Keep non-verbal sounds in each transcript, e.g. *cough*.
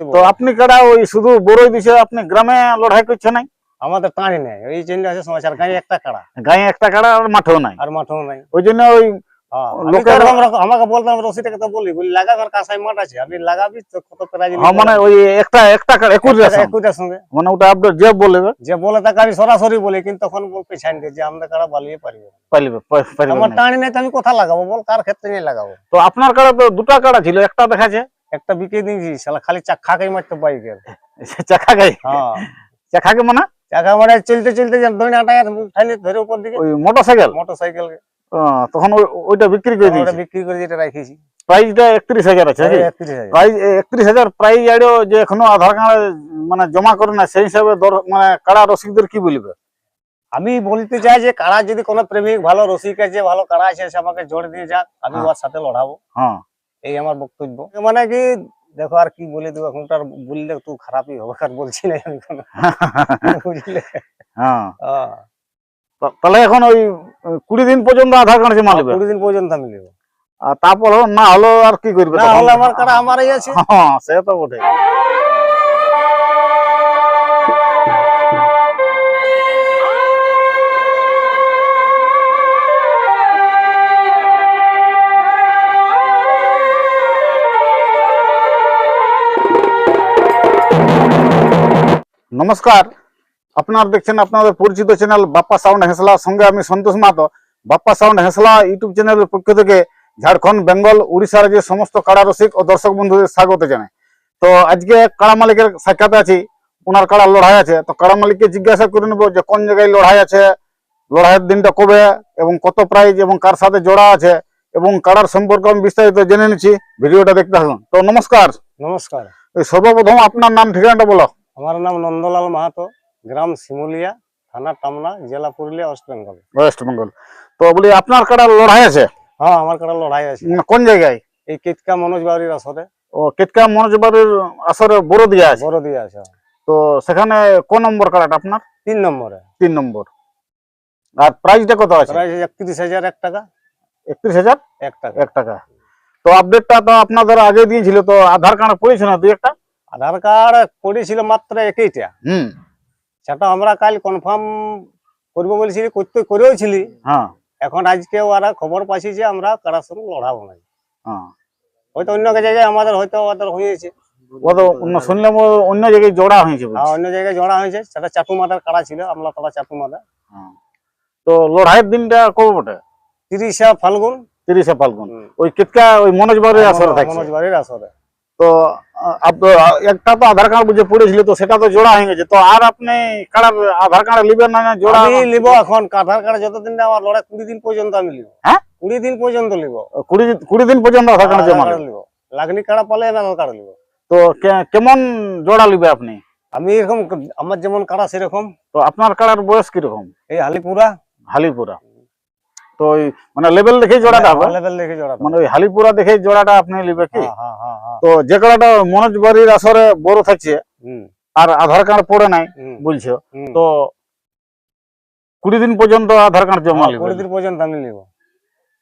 তো আপনি কারা ওই শুধু বড়ই দিছে আপনি গ্রামে লড়াই করছে নাই? আমাদের টাঁড়ি নেই ওই জন্য আছে সমাচার গায়ে একটা কাড়া। গায়ে একটা কাড়া আর মাঠেও নাই। আর মাঠও নাই। ওই জন্য ওই আমি তো লোকের- আমাকে বলতাম রসিটাকে তো বলি বলি লাগা আমার কাঁসাই মাঠ আছে আপনি লাগাবি তো কত প্রাইজ মানে ওই একটা একটা কাড়া একুশ একুটার সঙ্গে। মানে ওটা আপনার যে যে বলে তাকে আমি সরাসরি বলি কিন্তু তখন বল পেছান দিয়ে যে আমরা কারা বালিয়ে পারিব পারিবে আমার টানি নাই তো আমি কোথা লাগাবো? বল কার ক্ষেত্রে নিয়ে লাগাবো? তো আপনার কাড়া তো দুটা কাড়া ছিল একটা দেখাচ্ছে। একটা বিকে দিয়েছি শালা খালি চাক্ষাকেই মারতে বাইকের চাকা গাই হ্যাঁ। চাকাকে মানে চাকা মানে চলতে চলতে যে দড়ি আটায় উঠাইলে ধরে উপর দিকে। ওই মোটর সাইকেল মোটর তখন ওইটা বিক্রি করে দিয়েছে বিক্রি করে যেটা রাখিছি। প্রাইসটা একত্রিশ হাজার আছে নাকি? একত্রিশ হাজার। প্রাইস একত্রিশ হাজার প্রাইস আইডো যে এখনও আধার কার্ড মানে জমা করে না সেই হিসাবে মানে কাড়া রসিকদের কি বলবে? আমি বলতে চাই যে কারা যদি কোনো প্রেমিক ভালো রসিক আছে ভালো কারা আছে সে আমাকে জোর দিয়ে যাক আমি হ্যাঁ। ওর সাথে লড়াবো। হ্যাঁ। এই আমার বক্তব্য। মানে কি দেখো আর কি বলে দেবো এখন তার বললে তো খারাপই হবে আর বলছি না আমি কোনো। *laughs* বুঝলে? হ্যাঁ। হ্যাঁ। তাহলে এখন ওই কুড়ি দিন পর্যন্ত আধার কার্ড জমা নেবে কুড়ি দিন পর্যন্ত আমি নেব। আর তারপর না হলো আর কি করবে না হলো আমার কারা আমারই আছে। হ্যাঁ সে তো বটে নমস্কার। আপনারা দেখছেন আপনাদের পরিচিত চ্যানেল বাপ্পা সাউন্ড হেসলা। সঙ্গে আমি সন্তোষ মাতো বাপ্পা সাউন্ড হেসলা ইউটিউব চ্যানেলের পক্ষ থেকে ঝাড়খণ্ড বেঙ্গল উড়িষ্যা রাজ্যের সমস্ত কাড়া রসিক ও দর্শক বন্ধুদের স্বাগত জানাই। তো আজকে কাড়া মালিকের সাক্ষাতে আছি। ওনার কাড়া লড়াই আছে। তো কাড়া মালিককে জিজ্ঞাসা করে নেব যে কোন জায়গায় লড়াই আছে লড়াইয়ের দিনটা কবে এবং কত প্রাইজ এবং কার সাথে জোড়া আছে এবং কাড়ার সম্পর্কে আমি বিস্তারিত জেনে নিচ্ছি। ভিডিওটা দেখতে থাকুন। তো নমস্কার। নমস্কার। সর্বপ্রথম আপনার নাম ঠিকানাটা বলো। আমার নাম নন্দলাল মাহাতো গ্রাম শিমুলিয়া থানা টামনা জেলা Purulia West Bengal West Bengal তো বলি আপনার কাড়া লড়াই আছে? হ্যাঁ আমার কারা লড়াই আছে। কোন জায়গায়? এই কেতকা মনোজ বাড়ির আসরে। ও কেতকা মনোজ বাড়ির আসরে বড় দিয়ে আছে? বড় দিয়ে আছে তো সেখানে কোন নম্বর কাড়াটা আপনার? তিন নম্বরে। তিন নম্বর। আর প্রাইসটা কত আছে? প্রায় একত্রিশ হাজার এক টাকা। একত্রিশ হাজার? এক টাকা। এক টাকা। তো আপডেটটা তো আপনাদের আগে দিয়েছিল তো আধার কার্ড পড়েছে না দুই একটা? আধার কার্ড করেছিল মাত্র একইটা। হুম। সেটা আমরা কাল কনফার্ম করব বলেছিলি করতে করেও ছিলি। হ্যাঁ। এখন আজকে ওরা খবর পাচ্ছি যে আমরা কারার সঙ্গে লড়াবো না। হ্যাঁ। হয়তো অন্য জায়গায় আমাদের হয়তো ওদের হয়েছে। শুনলাম অন্য জায়গায় জোড়া হয়েছে বলছে। অন্য জায়গায় জড়া হয়েছে। সেটা চাটু মাথার কাড়া ছিল আমরা কাড়া চাটু মাথা হ্যাঁ। তো লড়াইয়ের দিনটা কবে বটে? তিরিশে ফাল্গুন। তিরিশে ফাল্গুন। ওই কেতকা ওই মনোজ বাড়ির আসরে মনোজ বাড়ির আসরে। তো একটা তো আধার কার্ড বুঝে পড়েছিল তো সেটা তো জোড়া হয়ে গেছে। তো আর আপনি কার্ড আধার কার্ড লিবেন না জোড়া? আমি নিব এখন আধার কার্ড যতদিন না আমার লড়াই কুড়ি দিন পর্যন্ত আমি নিব হ্যাঁ? কুড়ি দিন পর্যন্ত নিব কুড়ি কুড়ি দিন পর্যন্ত আধার কার্ড জমা। নিব লাগনি কাড়া পালে আধার কার্ড নিব তো কেমন জোড়া লিবে আপনি? আমি এরকম আমার যেমন কাড়া সেরকম। তো আপনার কাড়ার বয়স কীরকম? এই হালিপুরা। হালিপুরা। তো ওই মানে লেভেল দেখে জোড়াটা হবে। লেভেল দেখে জোড়া মানে ওই হালিপুরা দেখে জোড়াটা আপনি লিবে কি? হ্যাঁ হ্যাঁ হ্যাঁ হ্যাঁ। তো যে কাড়াটা মনোজ বাড়ির আসরে বড় থাকছে আর আধার কার্ড পড়ে নাই বলছো তো কুড়ি দিন পর্যন্ত আধার কার্ড জমা হ্যাঁ, কুড়ি দিন পর্যন্ত আমি নিব।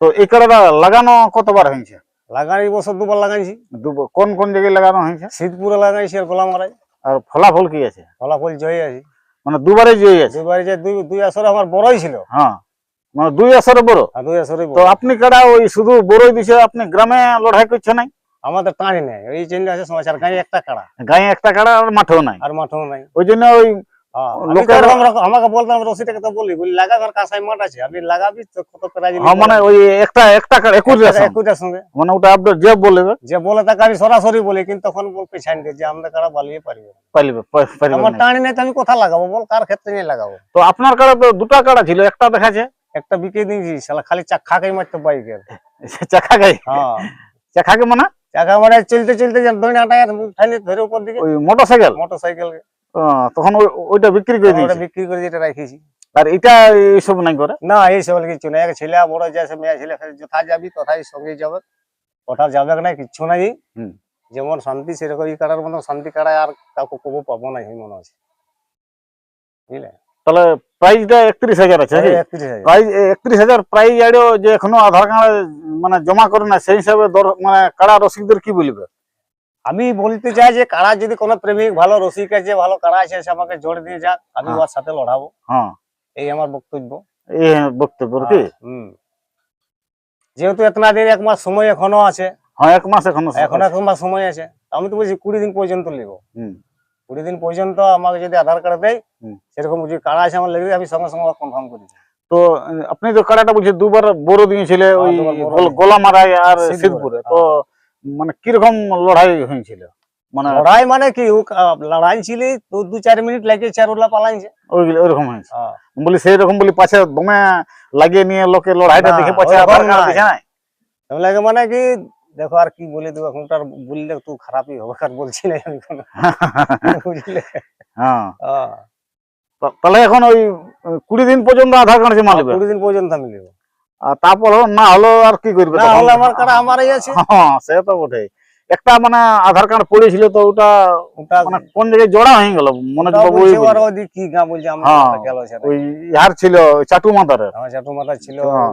তো এই কাড়াটা লাগানো কতবার হয়েছে? লাগাই বছর দুবার লাগাইছি। দুব- কোন কোন জায়গায় লাগানো হয়েছে? শীতপুরে লাগাইছি আর গোলা মারাই আর ফলাফল কি আছে? ফলাফল জয় আছি। মানে দুবারে জয়ী আছে? দুবারে যে দুই দুই আসরে আমার বড়ই ছিল। হ্যাঁ। মানে দুই আসরে বড়। দুই আসরে তো আপনি কাড়া ওই শুধু বড়ই দিছে আপনি গ্রামে লড়াই করছে নাই? আমাদের টাঁড়ি নেই। ওই জন্য আছে সমাচার গায়ে একটা কাড়া। গায়ে একটা কাড়া আর মাঠেও নাই। আর মাঠও নাই। ওই জন্য ওই হ্যাঁ, আমি তো লোকের- আমাকে বলতাম রসিটাকে তো বলি। বলি লাগা আমার কাঁসাই মাঠ আছে আপনি লাগাবি তো কত প্রাইজ হ্যাঁ মানে ওই একটা একটা কাড়া একুশ সঙ্গে মানে ওটা যে বলবে যে বলে তাকে আমি সরাসরি বলি কিন্তু তখন বল যে আমরা কারা বালিয়ে পারিব পালিবে পারিবে আমার না। টাঁড়ি নেই তো আমি কোথা লাগাবো বল? কার ক্ষেত্রে নিয়ে লাগাবো? তো আপনার কাড়া তো দুটা কাড়া ছিল একটা দেখাচ্ছে একটা বিকে দিয়েছি শালা খালি চাক্ষাকেই মারতে বাইকের চাকা গাই হ্যাঁ। চাকাকে মানে? চাকা মানে চলতে চলতে যে দড়ি আটায় উঠাইলে ধরে উপর দিকে। ওই মোটর সাইকেল মোটর সাইকেল তখন ওইটা বিক্রি করে ওটা বিক্রি করে যেটা রাখিছি। আর এটা এইসব নাই করে? না এই সব কিছু না এক ছেলে বড় যাচ্ছে মেয়ে ছেলে যথা যাবি তথাই সঙ্গে যাবে। ওটা যাবে না কিচ্ছু নাই। হুম। যেমন শান্তি সেরকম এই কাটার মতো শান্তি কাটায় আর কাউকে কবু পাবো না মনে আছে বুঝলে? তাহলে প্রাইসটা একত্রিশ হাজার আছে নাকি? প্রাইস একত্রিশ হাজার। প্রাইস আইডো যে এখনও আধার কার্ড মানে জমা করে না সেই হিসাবে মানে কাড়া রসিকদের কি বলবে? আমি বলতে চাই যে কারা যদি কোনো প্রেমিক ভালো রসিক আছে ভালো কারা আছে সে আমাকে জোর দিয়ে যাক আমি হ্যাঁ। ওর সাথে লড়াবো। হ্যাঁ। এই আমার বক্তব্য। এই বক্তব্য কি? যেহেতু এতনা দিন এক মাস সময় এখনও আছে। হ্যাঁ এক মাস এখনও এখন এক মাস সময় আছে। আমি তো বলছি কুড়ি দিন পর্যন্ত নিব হুম। কুড়ি দিন পর্যন্ত আমাকে যদি আধার কার্ড দেয়। সেরকম যদি কারা আছে আমার লেগে আমি সঙ্গে সঙ্গে কনফার্ম করে তো আপনি তো কাড়াটা বলছি দুবার বড় দিয়েছিলে হ্যাঁ, ওই গোল-। গোলামারায় আর সিদ্ধপুরে, সিদ্ধপুরে। তো মানে কীরকম লড়াই হয়েছিল? মানে লড়াই মানে কি লড়াই ছিল দু দু চার মিনিট লাগে চার উল্লা পালাইছে। ওই ওইরকম হয়েছে। হ্যাঁ। বলি সেই রকম বলি পাশে দমে লাগিয়ে নিয়ে লোকে লড়াইটা দেখে পাশে ওরকম নাই। লাগে মানে কি দেখো আর কি বলে দেবো এখন তো আর বললে তো খারাপই হবে আর বলছি না আমি কোনো। *laughs* বুঝলে? হ্যাঁ। হ্যাঁ। তা- তাহলে এখন ওই কুড়ি দিন পর্যন্ত আধার কার্ড জমা নেবে কুড়ি দিন পর্যন্ত আমি নেব। আর তারপর না হলো আর কি করবে না? আমার কারা আমারই আছে। হ্যাঁ সে তো বটে একটা মানে আধার কার্ড পড়েছিল তো ওটা ওটা মানে কোন জায়গায় জোড়া হয়ে গেল? মনোজ বাবু ওই কি গা বলছে আমার হ্যাঁ, গেল ওই ইহার ছিল চাটু মাথা ছিল হ্যাঁ,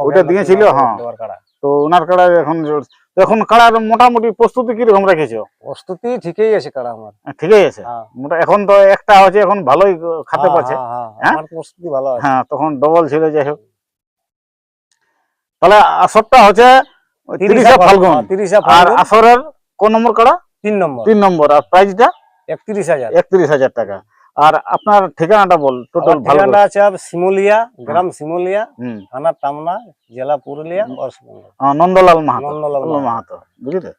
ওটা দিয়েছিল, হ্যাঁ। তো ওনার কাড়া এখন এখন কাড়ার মোটামুটি প্রস্তুতি কীরকম রেখেছো? প্রস্তুতি ঠিকই আছে কাড়া আমার। ঠিকই আছে? হ্যাঁ। মোটা এখন তো একটা হচ্ছে এখন ভালোই খাতে হ্যাঁ, পাচ্ছে। হ্যাঁ, হ্যাঁ, হ্যাঁ? আমার প্রস্তুতি ভালো আছে। হ্যাঁ তখন ডবল ছিল যাই হোক। তাহলে আসরটা হচ্ছে তিরিশে ফাল্গুন। হ্যাঁ, তিরিশে আর আসরের কোন নম্বর কাড়া? তিন নম্বর। তিন নম্বর। আর প্রাইজটা একত্রিশ হাজার। একত্রিশ হাজার টাকা। আর আপনার ঠিকানাটা বল টোটাল আমার ভালো ঠিকানা আছে শিমুলিয়া গ্রাম শিমুলিয়া থানা টামনা জেলা পুরুলিয়া নন্দলাল মাহাতো। নন্দলাল মাহাতো। বুঝলে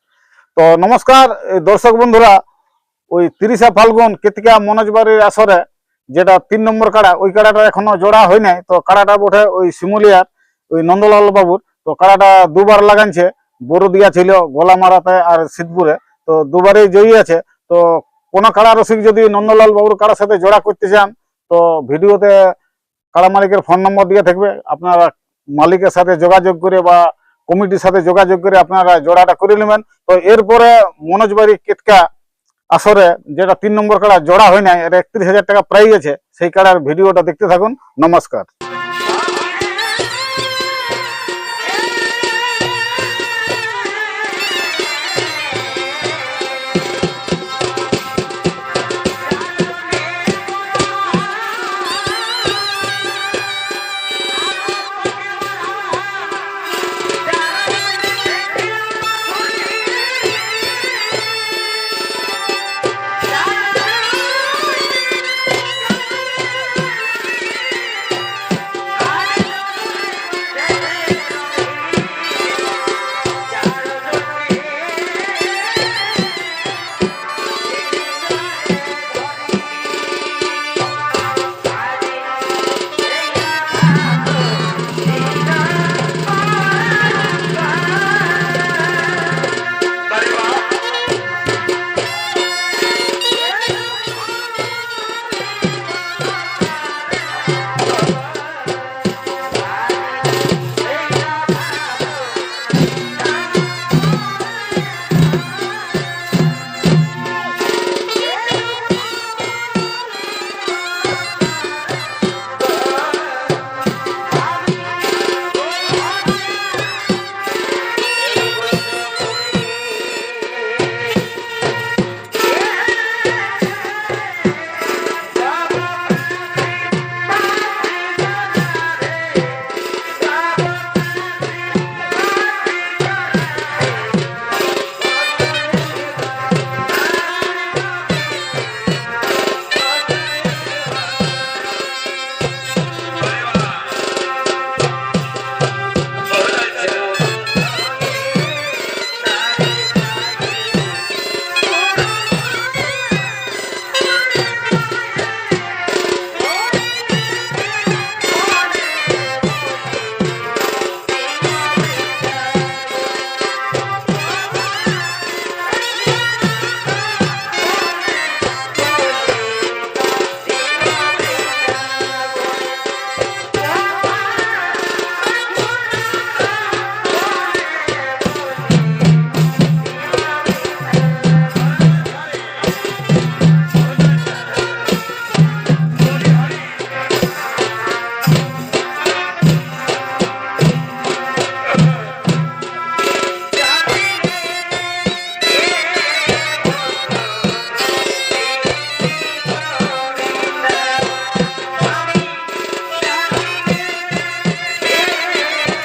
তো নমস্কার দর্শক বন্ধুরা ওই তিরিশে ফাল্গুন কেতিকা মনোজ বাড়ির আসরে যেটা তিন নম্বর কাড়া ওই কাড়াটা এখনও জোড়া হয় নাই তো কাড়াটা বটে ওই শিমুলিয়ার ওই নন্দলাল বাবুর। তো কাড়াটা দুবার লাগানছে বড় দিয়া ছিল গোলামারাতে আর সিদ্ধপুরে তো দুবারই জয়ী আছে তো কোন কাড়া রসিক যদি নন্দলাল বাবুর কাড়ার সাথে জোড়া করতে চান, তো ভিডিওতে কাড়া মালিকের ফোন নম্বর দিয়ে থাকবে। আপনারা মালিকের সাথে যোগাযোগ করে বা কমিটির সাথে যোগাযোগ করে আপনারা জোড়াটা করে নেবেন। তো এরপরে মনোজ বাড়ি কেতকা আসরে, যেটা তিন নম্বর কাড়া জোড়া হয় নাই, এটা একত্রিশ হাজার টাকা প্রাইজ আছে, সেই কাড়ার ভিডিওটা দেখতে থাকুন। নমস্কার।